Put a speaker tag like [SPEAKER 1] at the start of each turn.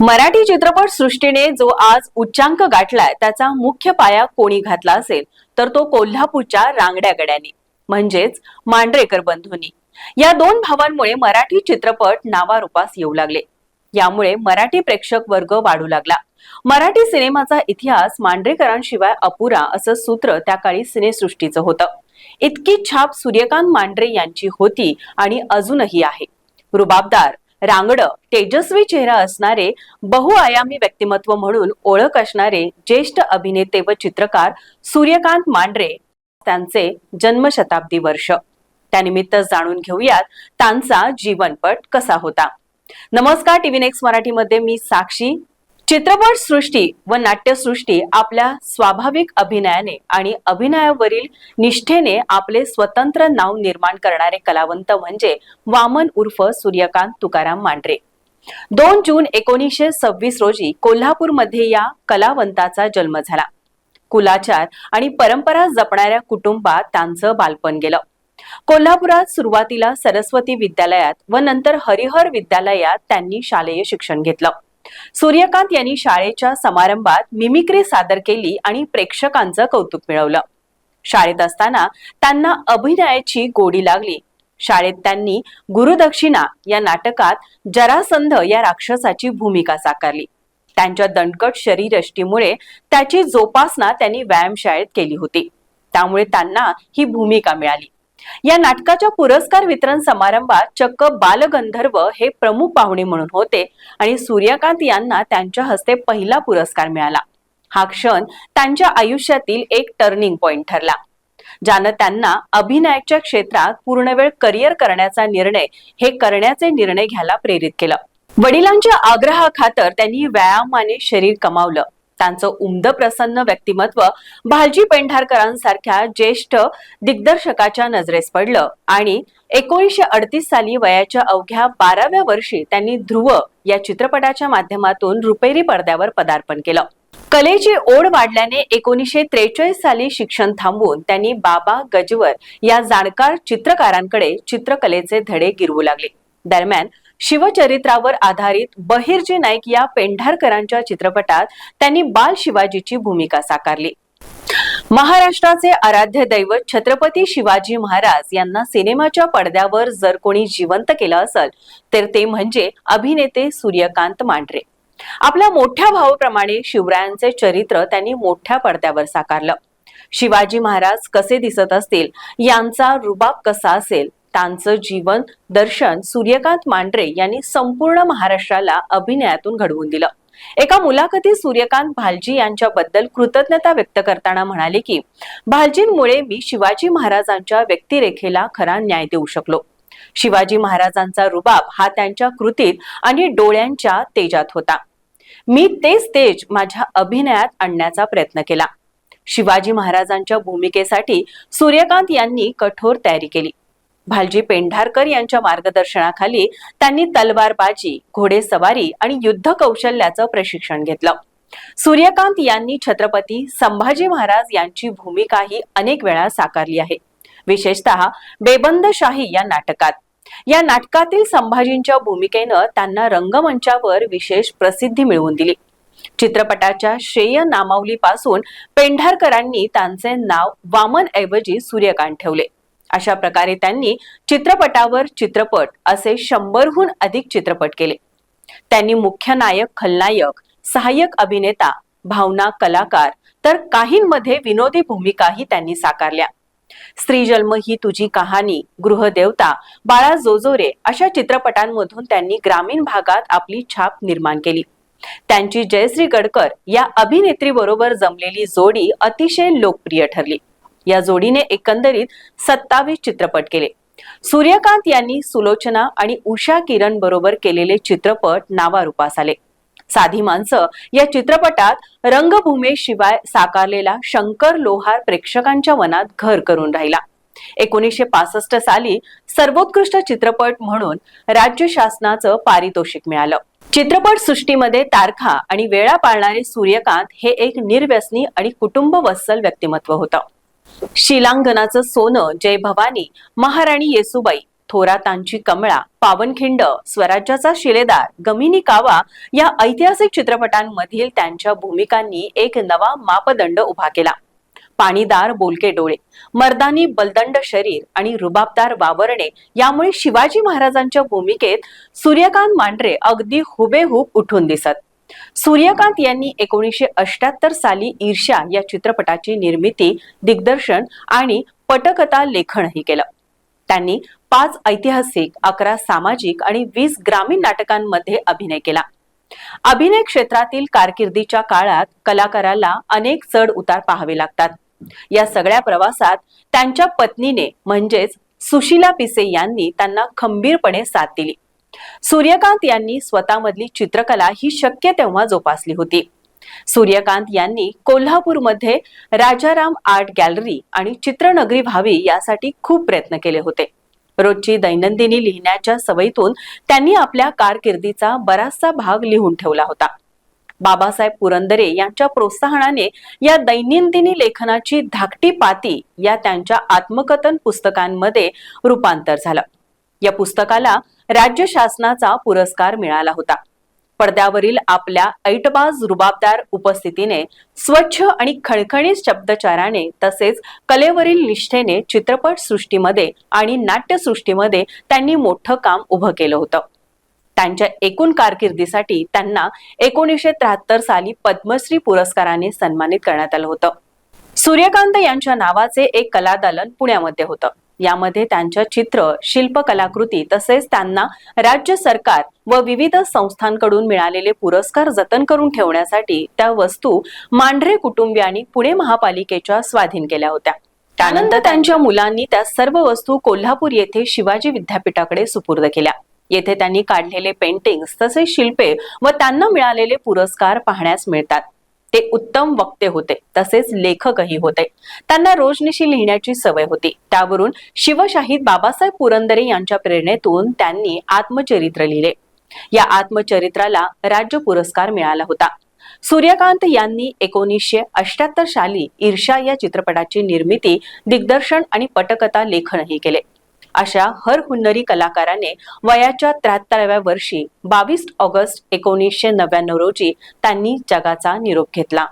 [SPEAKER 1] मराठी चित्रपट सृष्टीने जो आज उच्चांक गाठलाय त्याचा मुख्य पाया कोणी घातला असेल तर तो कोल्हापूरच्या रांगड्या गड्याने म्हणजेच मांढरेकर बंधूंनी. या दोन भावांमुळे मराठी चित्रपट नावारूपास येऊ लागले. यामुळे मराठी प्रेक्षक वर्ग वाढू लागला. मराठी सिनेमाचा इतिहास मांढरेकरांशिवाय अपुरा असं सूत्र त्या काळी सिनेसृष्टीचं होतं. इतकी छाप सूर्यकांत मांढरे यांची होती आणि अजूनही आहे. रुबाबदार रांगडं तेजस्वी चेहरा असणारे बहुआयामी व्यक्तिमत्व म्हणून ओळख असणारे ज्येष्ठ अभिनेते व चित्रकार सूर्यकांत मांढरे त्यांचे जन्मशताब्दी वर्ष. त्यानिमित्त जाणून घेऊयात त्यांचा जीवनपट कसा होता. नमस्कार टीव्ही नेक्स्ट मराठीमध्ये मी साक्षी. चित्रपट सृष्टी व नाट्यसृष्टी आपल्या स्वाभाविक अभिनयाने आणि अभिनयावरील निष्ठेने आपले स्वतंत्र नाव निर्माण करणारे कलावंत म्हणजे वामन उर्फ सूर्यकांत तुकाराम मांढरे. दोन जून एकोणीसशे सव्वीस रोजी कोल्हापूरमध्ये या कलावंताचा जन्म झाला. कुलाचार आणि परंपरा जपणाऱ्या कुटुंबात त्यांचं बालपण गेलं. कोल्हापुरात सुरुवातीला सरस्वती विद्यालयात व नंतर हरिहर विद्यालयात त्यांनी शालेय शिक्षण घेतलं. सूर्यकांत यांनी शाळेच्या समारंभात मिमिक्री सादर केली आणि प्रेक्षकांचं कौतुक मिळवलं. शाळेत असताना त्यांना अभिनयाची गोडी लागली. शाळेत त्यांनी गुरुदक्षिणा या नाटकात जरासंध या राक्षसाची भूमिका साकारली. त्यांच्या दणकट शरीरष्टीमुळे त्याची जोपासना त्यांनी व्यायामशाळेत केली होती. त्यामुळे त्यांना ही भूमिका मिळाली. या नाटकाच्या पुरस्कार वितरण समारंभात चक्क बालगंधर्व हे प्रमुख पाहुणे म्हणून होते आणि सूर्यकांत यांना त्यांच्या हस्ते पहिला पुरस्कार मिळाला. हा क्षण त्यांच्या आयुष्यातील एक टर्निंग पॉइंट ठरला. ज्यानं त्यांना अभिनयाच्या क्षेत्रात पूर्णवेळ करिअर करण्याचा निर्णय हे करण्याचे निर्णय घ्यायला प्रेरित केलं. वडिलांच्या आग्रहाखातर त्यांनी व्यायामाने शरीर कमावलं. त्यांचं उमद प्रसन्न व्यक्तिमत्व भालजी पेंढारकरांसारख्या ज्येष्ठ दिग्दर्शकाच्या नजरेस पडलं. आणि एकोणीसशे अडतीस साली वयाच्या अवघ्या बाराव्या वर्षी त्यांनी ध्रुव या चित्रपटाच्या माध्यमातून रुपेरी पडद्यावर पदार्पण केलं. कलेची ओढ वाढल्याने एकोणीसशे त्रेचाळीस साली शिक्षण थांबवून त्यांनी बाबा गजवर या जाणकार चित्रकारांकडे चित्रकलेचे धडे गिरवू लागले. दरम्यान शिवचरित्रावर आधारित बहिर्जी नाईक या पेंढारकरांच्या चित्रपटात त्यांनी बाल शिवाजीची भूमिका साकारली. महाराष्ट्राचे आराध्य दैवत छत्रपती शिवाजी महाराज यांना सिनेमाच्या पडद्यावर जर कोणी जिवंत केलं असेल तर ते म्हणजे अभिनेते सूर्यकांत मांढरे. आपल्या मोठ्या भावाप्रमाणे शिवरायांचे चरित्र त्यांनी मोठ्या पडद्यावर साकारलं. शिवाजी महाराज कसे दिसत असतील यांचा रुबाब कसा असेल त्यांचं जीवन दर्शन सूर्यकांत मांढरे यांनी संपूर्ण महाराष्ट्राला अभिनयातून घडवून दिलं. एका मुलाखतीत सूर्यकांत भालजी यांच्याबद्दल कृतज्ञता व्यक्त करताना म्हणाले की भालजींमुळे मी शिवाजी महाराजांच्या व्यक्तिरेखेला खरा न्याय देऊ शकलो. शिवाजी महाराजांचा रुबाब हा त्यांच्या कृतीत आणि डोळ्यांच्या तेजात होता. मी तेच तेज माझ्या अभिनयात आणण्याचा प्रयत्न केला. शिवाजी महाराजांच्या भूमिकेसाठी सूर्यकांत यांनी कठोर तयारी केली. भालजी पेंढारकर यांच्या मार्गदर्शनाखाली त्यांनी तलवारबाजी घोडेसवारी आणि युद्ध कौशल्याचं प्रशिक्षण घेतलं. सूर्यकांत यांनी छत्रपती संभाजी महाराज यांची भूमिकाही अनेक वेळा साकारली आहे. विशेषतः बेबंदशाही या नाटकात. या नाटकातील संभाजींच्या भूमिकेनं त्यांना रंगमंचावर विशेष प्रसिद्धी मिळवून दिली. चित्रपटाच्या श्रेय नामावलीपासून पेंढारकरांनी त्यांचे नाव वामन ऐवजी सूर्यकांत ठेवले. अशा प्रकारे त्यांनी चित्रपटावर चित्रपट असे शंभरहून अधिक चित्रपट केले. त्यांनी मुख्य नायक खलनायक सहाय्यक अभिनेता भावना कलाकार तर काहींमध्ये विनोदी भूमिकाही त्यांनी साकारल्या. स्त्री जन्म ही तुझी कहाणी गृहदेवता बाळा जोजोरे अशा चित्रपटांमधून त्यांनी ग्रामीण भागात आपली छाप निर्माण केली. त्यांची जयश्री गडकर या अभिनेत्री बरोबर जमलेली जोडी अतिशय लोकप्रिय ठरली. या जोडीने एकंदरीत सत्तावीस चित्रपट केले. सूर्यकांत यांनी सुलोचना आणि उषा किरण बरोबर केलेले चित्रपट नावारूपास आले. साधी माणसं या चित्रपटात रंगभूमीशिवाय साकारलेला शंकर लोहार प्रेक्षकांच्या मनात घर करून राहिला. एकोणीसशे पासष्ट साली सर्वोत्कृष्ट चित्रपट म्हणून राज्य शासनाचं पारितोषिक मिळालं. चित्रपट सृष्टीमध्ये तारखा आणि वेळा पाळणारे सूर्यकांत हे एक निर्व्यसनी आणि कुटुंब वत्सल व्यक्तिमत्व होतं. शिलांगणाचं सोनं जय भवानी महाराणी येसुबाई थोरातांची कमळा पावनखिंड स्वराज्याचा शिलेदार गमिनी कावा या ऐतिहासिक चित्रपटांमधील त्यांच्या भूमिकांनी एक नवा मापदंड उभा केला. पाणीदार बोलके डोळे मर्दानी बलदंड शरीर आणि रुबाबदार वावरणे यामुळे शिवाजी महाराजांच्या भूमिकेत सूर्यकांत मांढरे अगदी हुबेहूब उठून दिसत. सूर्यकांत यांनी एकोणीसशे अष्ट्याहत्तर साली ईर्ष्या या चित्रपटाची निर्मिती दिग्दर्शन आणि पटकथा लेखनही केलं. त्यांनी पाच ऐतिहासिक अकरा सामाजिक आणि वीस ग्रामीण नाटकांमध्ये अभिनय केला. अभिनय क्षेत्रातील कारकिर्दीच्या काळात कलाकाराला अनेक चढ उतार पाहावे लागतात. या सगळ्या प्रवासात त्यांच्या पत्नीने म्हणजेच सुशीला पिसे यांनी त्यांना खंबीरपणे साथ दिली. सूर्यकांत यांनी स्वतःमधली चित्रकला ही शक्य तेव्हा जोपासली होती. सूर्यकांत यांनी कोल्हापूरमध्ये राजाराम आर्ट गॅलरी आणि चित्रनगरी व्हावी यासाठी खूप प्रयत्न केले होते. रोजची दैनंदिनी लिहिण्याच्या सवयीतून त्यांनी आपल्या कारकिर्दीचा बराचसा भाग लिहून ठेवला होता. बाबासाहेब पुरंदरे यांच्या प्रोत्साहनाने या दैनंदिनी लेखनाची धाकटी पाती या त्यांच्या आत्मकथन पुस्तकांमध्ये रूपांतर झालं. या पुस्तकाला राज्य शासनाचा पुरस्कार मिळाला होता. पडद्यावरील आपल्या ऐटबाज रुबाबदार उपस्थितीने स्वच्छ आणि खणखणीत शब्दचाराने तसेच कलेवरील निष्ठेने चित्रपट सृष्टीमध्ये आणि नाट्यसृष्टीमध्ये त्यांनी मोठं काम उभं केलं होतं. त्यांच्या एकूण कारकिर्दीसाठी त्यांना एकोणीसशे त्र्याहत्तर साली पद्मश्री पुरस्काराने सन्मानित करण्यात आलं होतं. सूर्यकांत यांच्या नावाचे एक कलादालन पुण्यामध्ये होतं. यामध्ये त्यांच्या चित्र शिल्पकलाकृती तसेच त्यांना राज्य सरकार व विविध संस्थांकडून मिळालेले पुरस्कार जतन करून ठेवण्यासाठी त्या वस्तू मांढरे कुटुंबियांनी पुणे महापालिकेच्या स्वाधीन केल्या होत्या. त्यानंतर त्यांच्या मुलांनी त्या सर्व वस्तू कोल्हापूर येथे शिवाजी विद्यापीठाकडे सुपूर्द केल्या. येथे त्यांनी काढलेले पेंटिंग्स तसेच शिल्पे व त्यांना मिळालेले पुरस्कार पाहण्यास मिळतात. ते उत्तम वक्ते होते तसेच लेखकही होते. त्यांना रोजनिशी लिहिण्याची सवय होती. त्यावरून शिवशाहीद बाबासाहेब पुरंदरे यांच्या प्रेरणेतून त्यांनी आत्मचरित्र लिहिले. या आत्मचरित्राला राज्य पुरस्कार मिळाला होता. सूर्यकांत यांनी एकोणीसशे अष्ट्याहत्तर साली ईर्षा या चित्रपटाची निर्मिती दिग्दर्शन आणि पटकथा लेखनही केले. अशा हर हुन्नरी कलाकाराने वयाच्या त्र्याहत्तराव्या वर्षी बावीस ऑगस्ट एकोणीसशे नव्याण्णव रोजी त्यांनी जगाचा निरोप घेतला.